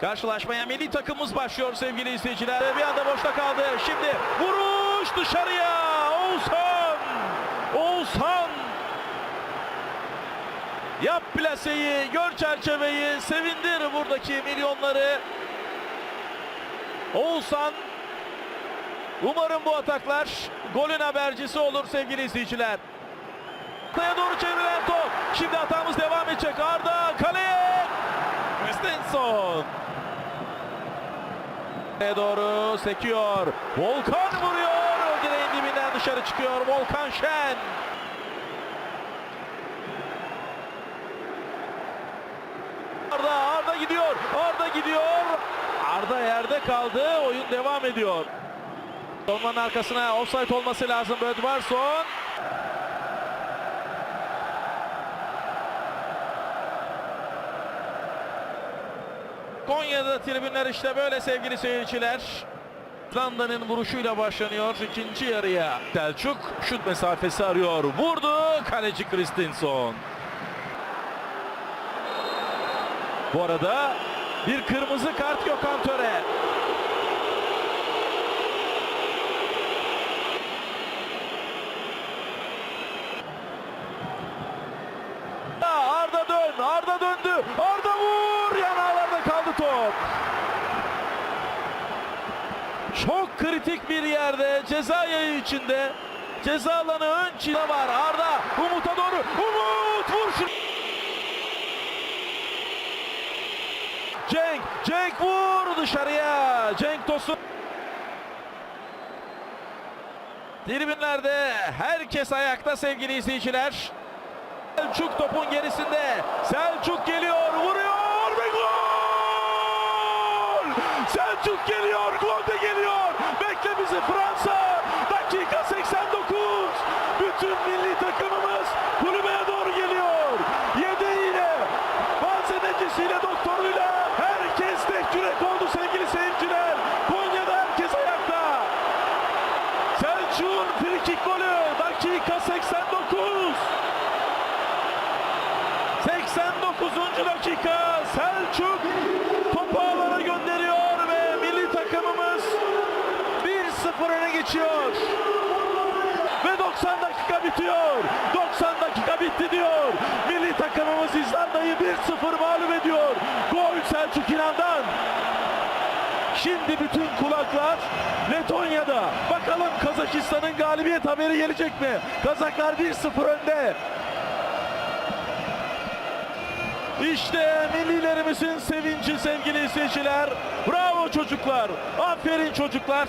Karşılaşmaya milli takımımız başlıyor sevgili izleyiciler. Bir anda boşta kaldı. Şimdi vuruş dışarıya. Oğuzhan. Oğuzhan. Yap plaseyi, gör çerçeveyi, sevindir buradaki milyonları. Oğuzhan Umarım bu ataklar golün habercisi olur sevgili izleyiciler. Ortaya doğru çevrilen top. Şimdi hatamız devam edecek. Arda kaleye. Christensen. Ortaya doğru sekiyor. Volkan vuruyor. Direğin dibinden dışarı çıkıyor. Volkan Şen. Arda, Arda gidiyor. Arda gidiyor. Arda yerde kaldı. Oyun devam ediyor. Savunmanın arkasına offside olması lazım Bödvarsson. Konya'da tribünler işte böyle sevgili seyirciler. Landa'nın vuruşuyla başlanıyor ikinci yarıya. Selçuk şut mesafesi arıyor. Vurdu kaleci Christensen. Bu arada bir kırmızı kart Gökhan Töre. Arda dön, Arda döndü. Arda top. Çok kritik bir yerde ceza yayı içinde. Ceza alanı ön çile var. Arda Umut'a doğru. Umut vur şunu. Cenk, Cenk vur dışarıya. Cenk Tosun. Tribünlerde herkes ayakta sevgili izleyiciler. Selçuk topun gerisinde. Selçuk geliyor, vuruyor ve gol! Selçuk geliyor, de geliyor. Bekle bizi Fransa. Dakika 89. Bütün milli takımımız kulübeye doğru geliyor. Yedeğiyle, malzemecisiyle, doktoruyla herkes tek yürek oldu sevgili seyirciler. Konya'da herkes ayakta. Selçuk'un frikik golü dakika 89. 89. dakika geçiyor. Ve 90 dakika bitiyor. 90 dakika bitti diyor. Milli takımımız İzlanda'yı 1-0 mağlup ediyor. Gol Selçuk İnan'dan. Şimdi bütün kulaklar Letonya'da. Bakalım Kazakistan'ın galibiyet haberi gelecek mi? Kazaklar 1-0 önde. İşte millilerimizin sevinci sevgili izleyiciler. Bravo çocuklar. Aferin çocuklar.